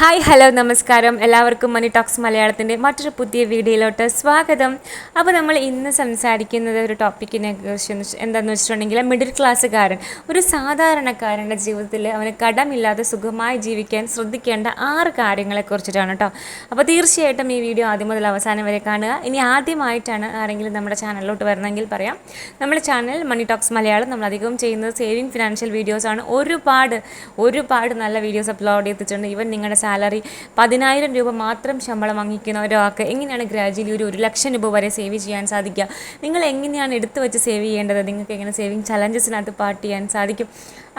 Hi hello നമസ്കാരം. എല്ലാവർക്കും മണി talks മലയാളത്തിന്റെ മറ്റൊരു പുതിയ വീഡിയോയിലോട്ട് സ്വാഗതം. അപ്പോൾ നമ്മൾ ഇന്ന് സംസാരിക്കുന്നത് ഒരു ടോപ്പിക്കിനെ കുറിച്ച് എന്താണെന്ന് വെച്ചിട്ടുണ്ടെങ്കിൽ മിഡിൽ ക്ലാസ്സുകാരൻ. ഒരു സാധാരണക്കാരന്റെ ജീവിതത്തിൽ അവന് കടമില്ലാതെ സുഖമായി ജീവിക്കാൻ ശ്രദ്ധിക്കേണ്ട ആറ് കാര്യങ്ങളെ കുറിച്ചിട്ടാണ് കേട്ടോ അപ്പോൾ തീർച്ചയായിട്ടും ഈ വീഡിയോ ആദ്യം മുതൽ അവസാനം വരെ കാണുക. ഇനി ആദ്യമായിട്ടാണ് ആരെങ്കിലും നമ്മുടെ ചാനലിലോട്ട് വരണമെങ്കിൽ പറയാം. നമ്മുടെ ചാനൽ മണി ടോക്സ് മലയാളം. നമ്മൾ അധികവും ചെയ്യുന്നത് സേവിങ് ഫിനാൻഷ്യൽ വീഡിയോസാണ് ഒരുപാട് ഒരുപാട് നല്ല വീഡിയോസ് അപ്ലോഡ് ചെയ്തിട്ടുണ്ട്. ഇവൻ നിങ്ങളുടെ സാലറി പതിനായിരം രൂപ മാത്രം ശമ്പളം വാങ്ങിക്കുന്ന ഒരാൾക്ക് എങ്ങനെയാണ് ഗ്രാജുവലി ഒരു ഒരു ലക്ഷം രൂപ വരെ സേവ് ചെയ്യാൻ സാധിക്കുക? നിങ്ങൾ എങ്ങനെയാണ് എടുത്തു വെച്ച് സേവ് ചെയ്യേണ്ടത്? നിങ്ങൾക്ക് എങ്ങനെ സേവിങ് ചലഞ്ചസിനകത്ത് പാർട്ട് ചെയ്യാൻ സാധിക്കും?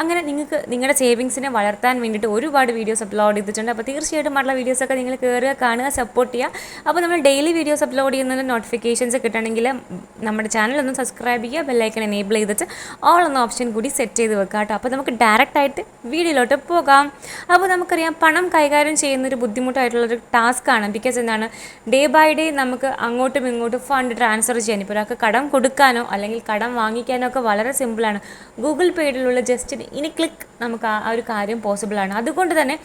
അങ്ങനെ നിങ്ങൾക്ക് നിങ്ങളുടെ സേവിങ്സിനെ വളർത്താൻ വേണ്ടിയിട്ട് ഒരുപാട് വീഡിയോസ് അപ്ലോഡ് ചെയ്തിട്ടുണ്ട്. അപ്പോൾ തീർച്ചയായിട്ടും മറ്റുള്ള വീഡിയോസൊക്കെ നിങ്ങൾ കയറുക കാണുക സപ്പോർട്ട് ചെയ്യുക. അപ്പോൾ നമ്മൾ ഡെയിലി വീഡിയോസ് അപ്ലോഡ് ചെയ്യുന്നതിന് നോട്ടിഫിക്കേഷൻസ് കിട്ടണമെങ്കിൽ നമ്മുടെ ചാനൽ ഒന്ന് സബ്സ്ക്രൈബ് ചെയ്യുക ബെല്ലൈക്കൺ എനേബിൾ ചെയ്തിട്ട് ഓൾ എന്ന ഓപ്ഷൻ കൂടി സെറ്റ് ചെയ്ത് വെക്കുക കേട്ടോ. അപ്പോൾ നമുക്ക് ഡയറക്റ്റ് ആയിട്ട് വീഡിയോയിലോട്ട് പോകാം. അപ്പോൾ നമുക്കറിയാം പണം കൈകാര്യം ചെയ്യുന്നൊരു ബുദ്ധിമുട്ടായിട്ടുള്ളൊരു ആണ് ബിക്കോസ് എന്താണ്? ഡേ ബൈ ഡേ നമുക്ക് അങ്ങോട്ടും ഇങ്ങോട്ടും ഫണ്ട് ട്രാൻസ്ഫർ ചെയ്യാൻ ഇപ്പോൾ ഒരാൾക്ക് കടം കൊടുക്കാനോ അല്ലെങ്കിൽ കടം വാങ്ങിക്കാനോ ഒക്കെ വളരെ സിമ്പിളാണ് ഗൂഗിൾ പേയിലുള്ള ജസ്റ്റ് ഇനി ക്ലിക്ക് നമുക്ക് ആ ഒരു കാര്യം പോസിബിളാണ് അതുകൊണ്ട് തന്നെ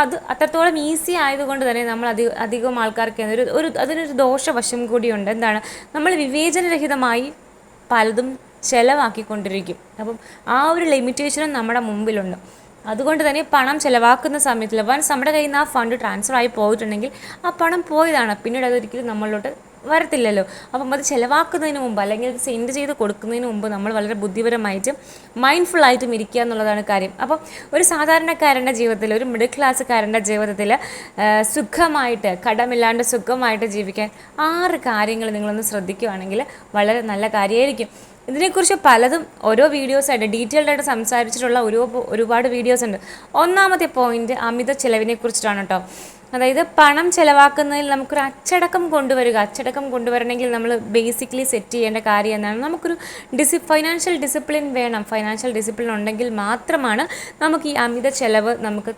അത് അത്രത്തോളം ഈസി ആയതുകൊണ്ട് തന്നെ നമ്മൾ അധിക അധികം ആൾക്കാർക്ക് ഒരു ഒരു അതിനൊരു ദോഷവശം കൂടിയുണ്ട്. എന്താണ്? നമ്മൾ വിവേചനരഹിതമായി പലതും ചിലവാക്കിക്കൊണ്ടിരിക്കും. അപ്പം ആ ഒരു ലിമിറ്റേഷനും നമ്മുടെ മുമ്പിലുണ്ട്. അതുകൊണ്ട് തന്നെ പണം ചിലവാക്കുന്ന സമയത്തിൽ വൺസ് നമ്മുടെ കയ്യിൽ നിന്ന് ആ ഫണ്ട് ട്രാൻസ്ഫർ ആയി പോയിട്ടുണ്ടെങ്കിൽ ആ പണം പോയതാണ്. പിന്നീട് അതൊരിക്കലും നമ്മളിലോട്ട് വരത്തില്ലല്ലോ. അപ്പം അത് ചിലവാക്കുന്നതിന് മുമ്പ് അല്ലെങ്കിൽ അത് സെൻഡ് ചെയ്ത് കൊടുക്കുന്നതിന് മുമ്പ് നമ്മൾ വളരെ ബുദ്ധിപരമായിട്ടും മൈൻഡ്ഫുള്ളായിട്ടും ഇരിക്കുക എന്നുള്ളതാണ് കാര്യം. അപ്പോൾ ഒരു സാധാരണക്കാരന്റെ ജീവിതത്തിൽ ഒരു മിഡിൽ ക്ലാസ്സുകാരന്റെ ജീവിതത്തിൽ സുഖമായിട്ട് കടമില്ലാണ്ട് സുഖമായിട്ട് ജീവിക്കാൻ ആറ് കാര്യങ്ങൾ നിങ്ങളൊന്ന് ശ്രദ്ധിക്കുകയാണെങ്കിൽ വളരെ നല്ല കാര്യമായിരിക്കും. ഇതിനെക്കുറിച്ച് പലതും ഓരോ വീഡിയോസായിട്ട് ഡീറ്റെയിൽഡ് ആയിട്ട് സംസാരിച്ചിട്ടുള്ള ഒരു ഒരുപാട് വീഡിയോസ് ഉണ്ട്. ഒന്നാമത്തെ പോയിന്റ് അമിത ചിലവിനെ കുറിച്ചിട്ടാണ് കേട്ടോ. അതായത് പണം ചിലവാക്കുന്നതിൽ നമുക്കൊരു അച്ചടക്കം കൊണ്ടുവരിക. അച്ചടക്കം കൊണ്ടുവരണമെങ്കിൽ നമ്മൾ ബേസിക്കലി സെറ്റ് ചെയ്യേണ്ട കാര്യം എന്താണ്? നമുക്കൊരു ഡിസി ഫൈനാൻഷ്യൽ ഡിസിപ്ലിൻ വേണം. ഫൈനാൻഷ്യൽ ഡിസിപ്ലിൻ ഉണ്ടെങ്കിൽ മാത്രമാണ് നമുക്ക് ഈ അമിത ചെലവ് നമുക്ക്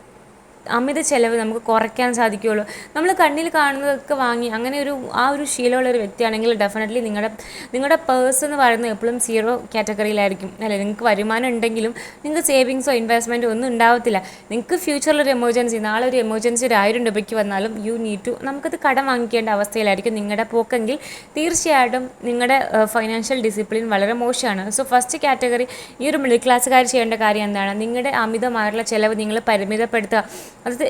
അമിത ചിലവ് നമുക്ക് കുറയ്ക്കാൻ സാധിക്കുകയുള്ളൂ നമ്മൾ കണ്ണിൽ കാണുന്നതൊക്കെ വാങ്ങി അങ്ങനെ ഒരു ആ ഒരു ശീലമുള്ള ഒരു വ്യക്തിയാണെങ്കിൽ ഡെഫിനറ്റ്ലി നിങ്ങളുടെ നിങ്ങളുടെ പേഴ്സ് എന്ന് പറയുന്നത് എപ്പോഴും സീറോ കാറ്റഗറിയിലായിരിക്കും അല്ലേ? നിങ്ങൾക്ക് വരുമാനം ഉണ്ടെങ്കിലും നിങ്ങൾക്ക് സേവിങ്സോ ഇൻവെസ്റ്റ്മെന്റോ ഒന്നും ഉണ്ടാവത്തില്ല. നിങ്ങൾക്ക് ഫ്യൂച്ചറിൽ ഒരു എമർജൻസി നാളെ ഒരു എമർജൻസി ഒരു ആയിരം രൂപയ്ക്ക് വന്നാലും യു നീഡ് ടു നമുക്കത് കടം വാങ്ങിക്കേണ്ട അവസ്ഥയിലായിരിക്കും നിങ്ങളുടെ പോക്കെങ്കിൽ. തീർച്ചയായിട്ടും നിങ്ങളുടെ ഫൈനാൻഷ്യൽ ഡിസിപ്ലിൻ വളരെ മോശമാണ്. സോ ഫസ്റ്റ് കാറ്റഗറി ഈ ഒരു മിഡിൽ ക്ലാസ്സുകാർ ചെയ്യേണ്ട കാര്യം എന്താണ്? നിങ്ങളുടെ അമിതമായിട്ടുള്ള ചിലവ് നിങ്ങൾ പരിമിതപ്പെടുത്തുക. അത്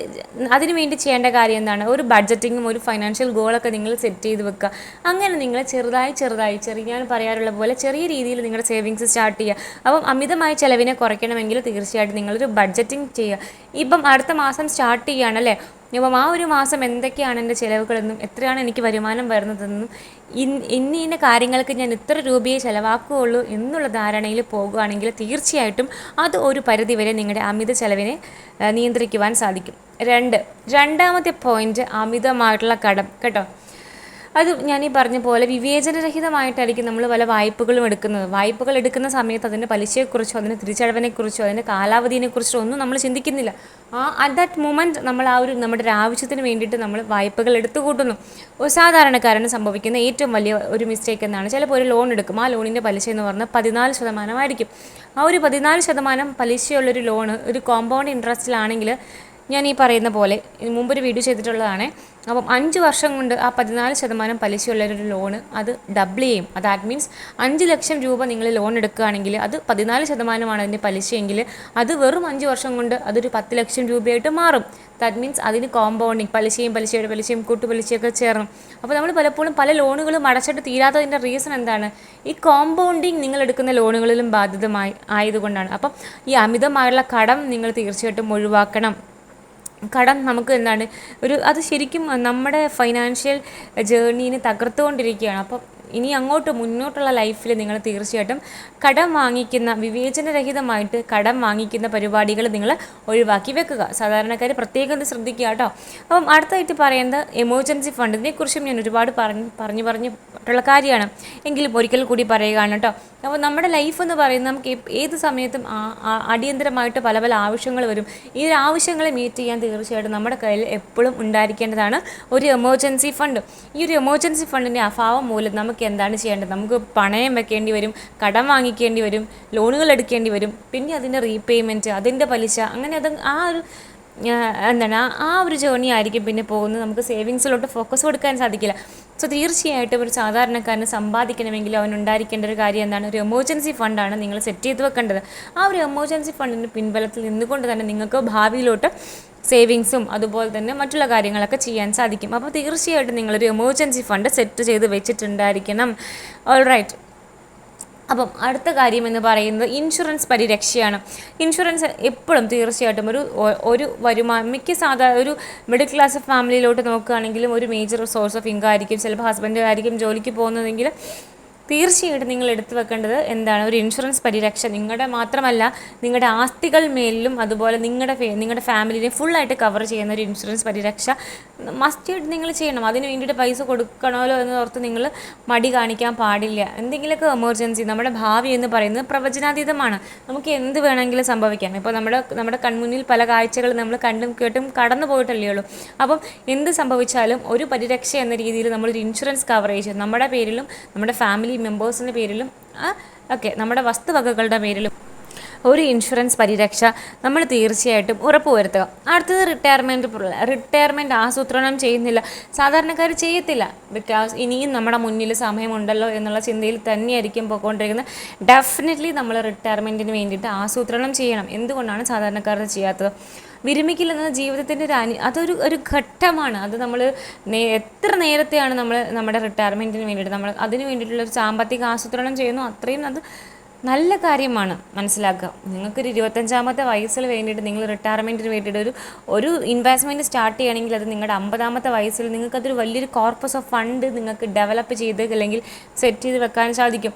അതിനു വേണ്ടി ചെയ്യേണ്ട കാര്യം എന്താണ്? ഒരു ബഡ്ജറ്റിങ്ങും ഒരു ഫൈനാൻഷ്യൽ ഗോളൊക്കെ നിങ്ങൾ സെറ്റ് ചെയ്ത് വെക്കുക. അങ്ങനെ നിങ്ങൾ ചെറുതായി ചെറുതായി ചെറിയ ഞാൻ പറയാറുള്ള പോലെ ചെറിയ രീതിയിൽ നിങ്ങളുടെ സേവിങ്സ് സ്റ്റാർട്ട് ചെയ്യുക. അപ്പം അമിതമായ ചിലവിനെ കുറയ്ക്കണമെങ്കിൽ തീർച്ചയായിട്ടും നിങ്ങളൊരു ബഡ്ജറ്റിംഗ് ചെയ്യുക. ഇപ്പം അടുത്ത മാസം സ്റ്റാർട്ട് ചെയ്യുകയാണല്ലേ? അപ്പം ആ ഒരു മാസം എന്തൊക്കെയാണ് എന്റെ ചിലവുകളെന്നും എത്രയാണ് എനിക്ക് വരുമാനം വരുന്നതെന്നും ഇന്ന ഇന്ന കാര്യങ്ങൾക്ക് ഞാൻ ഇത്ര രൂപയെ ചിലവാക്കുകയുള്ളൂ എന്നുള്ള ധാരണയിൽ പോകുകയാണെങ്കിൽ തീർച്ചയായിട്ടും അത് ഒരു പരിധിവരെ നിങ്ങളുടെ അമിത ചിലവിനെ നിയന്ത്രിക്കുവാൻ സാധിക്കും. രണ്ട് രണ്ടാമത്തെ പോയിന്റ് അമിതമായിട്ടുള്ള കടം. കേട്ടോ? അത് ഞാൻ ഈ പറഞ്ഞ പോലെ വിവേചനരഹിതമായിട്ടായിരിക്കും നമ്മൾ പല വായ്പകളും എടുക്കുന്നത്. വായ്പകൾ എടുക്കുന്ന സമയത്ത് അതിന്റെ പലിശയെക്കുറിച്ചോ അതിന്റെ തിരിച്ചടവിനെക്കുറിച്ചോ അതിന്റെ കാലാവധിയെക്കുറിച്ചോ ഒന്നും നമ്മൾ ചിന്തിക്കുന്നില്ല. ആ അറ്റ് ദാറ്റ് മൊമെന്റ് നമ്മൾ ആ ഒരു നമ്മുടെ ഒരു ആവശ്യത്തിന് വേണ്ടിയിട്ട് നമ്മൾ വായ്പകൾ എടുത്തു കൂട്ടുന്നു ഒരു സംഭവിക്കുന്ന ഏറ്റവും വലിയ ഒരു മിസ്റ്റേക്ക് എന്നാണ് ചിലപ്പോൾ ഒരു ലോൺ എടുക്കും. ആ ലോണിന്റെ പലിശ എന്ന് പറഞ്ഞാൽ പതിനാല് ശതമാനമായിരിക്കും. ആ ഒരു പതിനാല് ശതമാനം പലിശയുള്ളൊരു ലോണ് ഒരു കോമ്പൗണ്ട് ഇൻട്രസ്റ്റിലാണെങ്കിൽ ഞാൻ ഈ പറയുന്ന പോലെ മുമ്പൊരു വീഡിയോ ചെയ്തിട്ടുള്ളതാണ്. അപ്പം അഞ്ച് വർഷം കൊണ്ട് ആ പതിനാല് ശതമാനം പലിശയുള്ളൊരു ലോണ് അത് ഡബിൾ ചെയ്യും. ദാറ്റ് മീൻസ് അഞ്ച് ലക്ഷം രൂപ നിങ്ങൾ ലോൺ എടുക്കുകയാണെങ്കിൽ അത് പതിനാല് ശതമാനമാണ് അതിന്റെ പലിശയെങ്കിൽ അത് വെറും അഞ്ച് വർഷം കൊണ്ട് അതൊരു പത്ത് ലക്ഷം രൂപയായിട്ട് മാറും. ദാറ്റ് മീൻസ് അതിന് കോമ്പൗണ്ടിങ് പലിശയും പലിശയുടെ പലിശയും കൂട്ടുപലിശയൊക്കെ ചേർന്നു. അപ്പോൾ നമ്മൾ പലപ്പോഴും പല ലോണുകളും അടച്ചിട്ട് തീരാത്തതിന്റെ റീസൺ എന്താണ്? ഈ കോമ്പൗണ്ടിങ് നിങ്ങൾ എടുക്കുന്ന ലോണുകളിലും ബാധിതമായി ആയതുകൊണ്ടാണ്. അപ്പം ഈ അമിതമായുള്ള കടം നിങ്ങൾ തീർച്ചയായിട്ടും ഒഴിവാക്കണം. കടം നമുക്ക് എന്താണ് ഒരു അത് ശരിക്കും നമ്മുടെ ഫൈനാൻഷ്യൽ ജേർണീനെ തകർത്തുകൊണ്ടിരിക്കുകയാണ്. അപ്പം ഇനി അങ്ങോട്ട് മുന്നോട്ടുള്ള ലൈഫിൽ നിങ്ങൾ തീർച്ചയായിട്ടും കടം വാങ്ങിക്കുന്ന വിവേചനരഹിതമായിട്ട് കടം വാങ്ങിക്കുന്ന പരിപാടികൾ നിങ്ങൾ ഒഴിവാക്കി വെക്കുക. സാധാരണക്കാർ പ്രത്യേകം ഇത് ശ്രദ്ധിക്കുക കേട്ടോ. അപ്പം അടുത്തായിട്ട് പറയുന്നത് എമർജൻസി ഫണ്ട് ഇതിനെക്കുറിച്ചും ഞാൻ ഒരുപാട് പറഞ്ഞ് പറഞ്ഞു പറഞ്ഞിട്ടുള്ള കാര്യമാണ്. എങ്കിലും ഒരിക്കൽ കൂടി പറയുകയാണ് കേട്ടോ. അപ്പോൾ നമ്മുടെ ലൈഫ് എന്ന് പറയുന്നത് നമുക്ക് ഏത് സമയത്തും അടിയന്തരമായിട്ട് പല പല ആവശ്യങ്ങൾ വരും. ഈ ആവശ്യങ്ങളെ മീറ്റ് ചെയ്യാൻ തീർച്ചയായിട്ടും നമ്മുടെ കയ്യിൽ എപ്പോഴും ഉണ്ടായിരിക്കേണ്ടതാണ് ഒരു എമർജൻസി ഫണ്ട്. ഈ ഒരു എമർജൻസി ഫണ്ടിന്റെ അഭാവം മൂലം നമുക്ക് എന്താണ് ചെയ്യേണ്ടത്? നമുക്ക് പണയം വെക്കേണ്ടി വരും കടം വാങ്ങിക്കേണ്ടി വരും ലോണുകൾ എടുക്കേണ്ടി വരും. പിന്നെ അതിന്റെ റീപേയ്മെന്റ് അതിന്റെ പലിശ അങ്ങനെ അത് ആ ഒരു എന്താണ് ആ ഒരു ജേർണി ആയിരിക്കും പിന്നെ പോകുന്നത്. നമുക്ക് സേവിങ്സിലോട്ട് ഫോക്കസ് കൊടുക്കാൻ സാധിക്കില്ല. സോ തീർച്ചയായിട്ടും ഒരു സാധാരണക്കാരന് സമ്പാദിക്കണമെങ്കിൽ അവൻ ഉണ്ടായിരിക്കേണ്ട ഒരു കാര്യം എന്താണ്? ഒരു എമർജൻസി ഫണ്ടാണ് നിങ്ങൾ സെറ്റ് ചെയ്ത് വെക്കേണ്ടത്. ആ ഒരു എമർജൻസി ഫണ്ടിന്റെ പിൻബലത്തിൽ നിന്നുകൊണ്ട് തന്നെ നിങ്ങൾക്ക് ഭാവിയിലോട്ട് സേവിങ്സും അതുപോലെ തന്നെ മറ്റുള്ള കാര്യങ്ങളൊക്കെ ചെയ്യാൻ സാധിക്കും. അപ്പോൾ തീർച്ചയായിട്ടും നിങ്ങളൊരു എമർജൻസി ഫണ്ട് സെറ്റ് ചെയ്ത് വെച്ചിട്ടുണ്ടായിരിക്കണം. ഓൾ റൈറ്റ് അപ്പം അടുത്ത കാര്യം എന്ന് പറയുന്നത് ഇൻഷുറൻസ് പരിരക്ഷയാണ്. ഇൻഷുറൻസ് എപ്പോഴും തീർച്ചയായിട്ടും ഒരു ഒരു വരുമാനം മിക്ക സാധാരണ ഒരു മിഡിൽ ക്ലാസ് ഫാമിലിയിലോട്ട് നോക്കുകയാണെങ്കിലും ഒരു മേജർ സോഴ്സ് ഓഫ് ഇൻകം ആയിരിക്കും. ചിലപ്പോൾ ഹസ്ബൻഡ് ആയിരിക്കും ജോലിക്ക് പോകുന്നതെങ്കിൽ തീർച്ചയായിട്ടും നിങ്ങൾ എടുത്തു വെക്കേണ്ടത് എന്താണ്? ഒരു ഇൻഷുറൻസ് പരിരക്ഷ. നിങ്ങളുടെ മാത്രമല്ല നിങ്ങളുടെ ആസ്തികൾ മേലിലും അതുപോലെ നിങ്ങളുടെ നിങ്ങളുടെ ഫാമിലിനെ ഫുള്ളായിട്ട് കവർ ചെയ്യുന്ന ഒരു ഇൻഷുറൻസ് പരിരക്ഷ. മസ്റ്റായിട്ട് നിങ്ങൾ ചെയ്യണം. അതിന് വേണ്ടിയിട്ട് പൈസ കൊടുക്കണമല്ലോ എന്ന് ഓർത്ത് നിങ്ങൾ മടി കാണിക്കാൻ പാടില്ല. എന്തെങ്കിലുമൊക്കെ എമർജൻസി നമ്മുടെ ഭാവി എന്ന് പറയുന്നത് പ്രവചനാതീതമാണ്. നമുക്ക് എന്ത് വേണമെങ്കിലും സംഭവിക്കാം. ഇപ്പോൾ നമ്മുടെ നമ്മുടെ കൺമുന്നിൽ പല കാഴ്ചകൾ നമ്മൾ കണ്ടും കേട്ടും കടന്നു പോയിട്ടല്ലേ ഉള്ളൂ. അപ്പം എന്ത് സംഭവിച്ചാലും ഒരു പരിരക്ഷ എന്ന രീതിയിൽ നമ്മളൊരു ഇൻഷുറൻസ് കവറേജ് നമ്മുടെ പേരിലും നമ്മുടെ ഫാമിലി മെമ്പേഴ്സിന്റെ പേരിലും ഒക്കെ നമ്മുടെ വസ്തുവകകളുടെ പേരിലും ഒരു ഇൻഷുറൻസ് പരിരക്ഷ നമ്മൾ തീർച്ചയായിട്ടും ഉറപ്പുവരുത്തുക. അടുത്തത് റിട്ടയർമെന്റ് റിട്ടയർമെന്റ് ആസൂത്രണം ചെയ്യുന്നില്ല. സാധാരണക്കാർ ചെയ്യത്തില്ല. ബിക്കോസ് ഇനിയും നമ്മുടെ മുന്നിൽ സമയമുണ്ടല്ലോ എന്നുള്ള ചിന്തയിൽ തന്നെയായിരിക്കും പോയിക്കൊണ്ടിരിക്കുന്നത്. ഡെഫിനറ്റ്ലി നമ്മൾ റിട്ടയർമെന്റിന് വേണ്ടിയിട്ട് ആസൂത്രണം ചെയ്യണം. എന്തുകൊണ്ടാണ് സാധാരണക്കാർ ചെയ്യാത്തത്? വിരമിക്കില്ലെന്നത് ജീവിതത്തിന്റെ ഒരു അനി അതൊരു ഒരു ഘട്ടമാണ്. അത് നമ്മൾ എത്ര നേരത്തെയാണ് നമ്മൾ നമ്മുടെ റിട്ടയർമെന്റിന് വേണ്ടിയിട്ട് നമ്മൾ അതിന് വേണ്ടിയിട്ടുള്ള ഒരു സാമ്പത്തിക ആസൂത്രണം ചെയ്യുന്നു അത്രയും അത് നല്ല കാര്യമാണ് മനസ്സിലാക്കുക. നിങ്ങൾക്കൊരു ഇരുപത്തഞ്ചാമത്തെ വയസ്സിൽ വേണ്ടിയിട്ട് നിങ്ങൾ റിട്ടയർമെന്റിന് വേണ്ടിയിട്ട് ഒരു ഒരു ഇൻവെസ്റ്റ്മെന്റ് സ്റ്റാർട്ട് ചെയ്യണമെങ്കിൽ അത് നിങ്ങളുടെ അമ്പതാമത്തെ വയസ്സിൽ നിങ്ങൾക്കതൊരു വലിയൊരു കോർപ്പസ് ഓഫ് ഫണ്ട് നിങ്ങൾക്ക് ഡെവലപ്പ് ചെയ്ത് അല്ലെങ്കിൽ സെറ്റ് ചെയ്ത് വെക്കാൻ സാധിക്കും.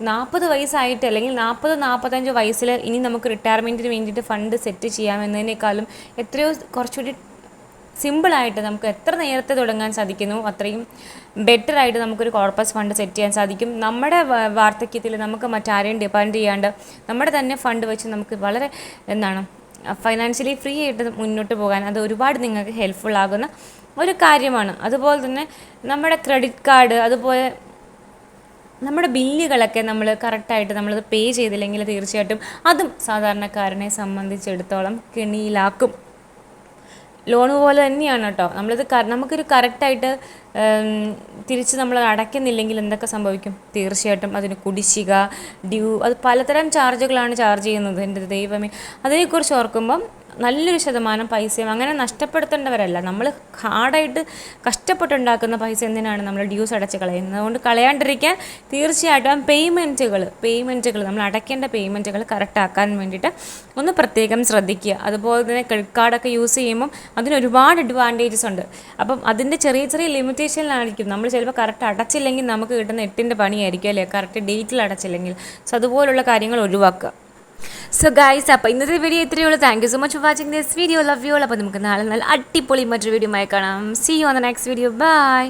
നാൽപ്പത് വയസ്സായിട്ട് അല്ലെങ്കിൽ നാൽപ്പത് നാൽപ്പത്തഞ്ച് വയസ്സിൽ ഇനി നമുക്ക് റിട്ടയർമെന്റിന് വേണ്ടിയിട്ട് ഫണ്ട് സെറ്റ് ചെയ്യാമെന്നതിനേക്കാളും എത്രയോ കുറച്ചുകൂടി സിമ്പിളായിട്ട് നമുക്ക് എത്ര നേരത്തെ തുടങ്ങാൻ സാധിക്കുന്നു അത്രയും ബെറ്റർ ആയിട്ട് നമുക്കൊരു കോർപ്പസ് ഫണ്ട് സെറ്റ് ചെയ്യാൻ സാധിക്കും. നമ്മുടെ വാർദ്ധക്യത്തിൽ നമുക്ക് മറ്റാരെയും ഡിപ്പെൻഡ് ചെയ്യാണ്ട് നമ്മുടെ തന്നെ ഫണ്ട് വെച്ച് നമുക്ക് വളരെ എന്താണ് ഫൈനാൻഷ്യലി ഫ്രീ ആയിട്ട് മുന്നോട്ട് പോകാൻ അത് ഒരുപാട് നിങ്ങൾക്ക് ഹെൽപ്ഫുൾ ആകുന്ന ഒരു കാര്യമാണ്. അതുപോലെ തന്നെ നമ്മുടെ ക്രെഡിറ്റ് കാർഡ് അതുപോലെ നമ്മുടെ ബില്ലുകളൊക്കെ നമ്മൾ കറക്റ്റായിട്ട് നമ്മളത് പേ ചെയ്തില്ലെങ്കിൽ തീർച്ചയായിട്ടും അതും സാധാരണക്കാരനെ സംബന്ധിച്ചിടത്തോളം കെണിയിലാക്കും. ലോൺ പോലെ തന്നെയാണ് കേട്ടോ നമ്മളിത് നമുക്കൊരു കറക്റ്റായിട്ട് തിരിച്ച് നമ്മൾ അടയ്ക്കുന്നില്ലെങ്കിൽ എന്തൊക്കെ സംഭവിക്കും? തീർച്ചയായിട്ടും അതിന് കുടിശ്ശിക ഡ്യൂ അത് പലതരം ചാർജുകളാണ് ചാർജ് ചെയ്യുന്നത് എന്റെ ദൈവമേ. അതിനെക്കുറിച്ച് ഓർക്കുമ്പം നല്ലൊരു ശതമാനം പൈസയും അങ്ങനെ നഷ്ടപ്പെടുത്തേണ്ടവരല്ല. നമ്മൾ ഹാർഡായിട്ട് കഷ്ടപ്പെട്ടുണ്ടാക്കുന്ന പൈസ എന്തിനാണ് നമ്മൾ ഡ്യൂസ് അടച്ച് കളയുന്നത്? അതുകൊണ്ട് കളയാണ്ടിരിക്കാൻ തീർച്ചയായിട്ടും പേയ്മെന്റുകൾ പേയ്മെന്റുകൾ നമ്മൾ അടയ്ക്കേണ്ട പേയ്മെന്റുകൾ കറക്റ്റാക്കാൻ വേണ്ടിയിട്ട് ഒന്ന് പ്രത്യേകം ശ്രദ്ധിക്കുക. അതുപോലെ തന്നെ ക്രെഡിറ്റ് കാർഡൊക്കെ യൂസ് ചെയ്യുമ്പം അതിന് ഒരുപാട് അഡ്വാന്റേജസ് ഉണ്ട്. അപ്പം അതിന്റെ ചെറിയ ചെറിയ ലിമിറ്റേഷനിലായിരിക്കും നമ്മൾ ചിലപ്പോൾ കറക്റ്റ് അടച്ചില്ലെങ്കിൽ നമുക്ക് കിട്ടുന്ന എട്ടിന്റെ പണിയായിരിക്കും അല്ലേ? കറക്റ്റ് ഡേറ്റിൽ അടച്ചില്ലെങ്കിൽ. സോ അതുപോലുള്ള കാര്യങ്ങൾ ഒഴിവാക്കുക. സോ ഗൈസ് അപ്പോൾ ഇന്നത്തെ വീഡിയോ ഇത്രയേ ഉള്ളൂ. Thank you so much for watching this video love you അപ്പോൾ നമുക്ക് നാളെ നല്ല അടിപൊളി മറ്റൊരു വീഡിയോ ആയി കാണാം. See you on the next video bye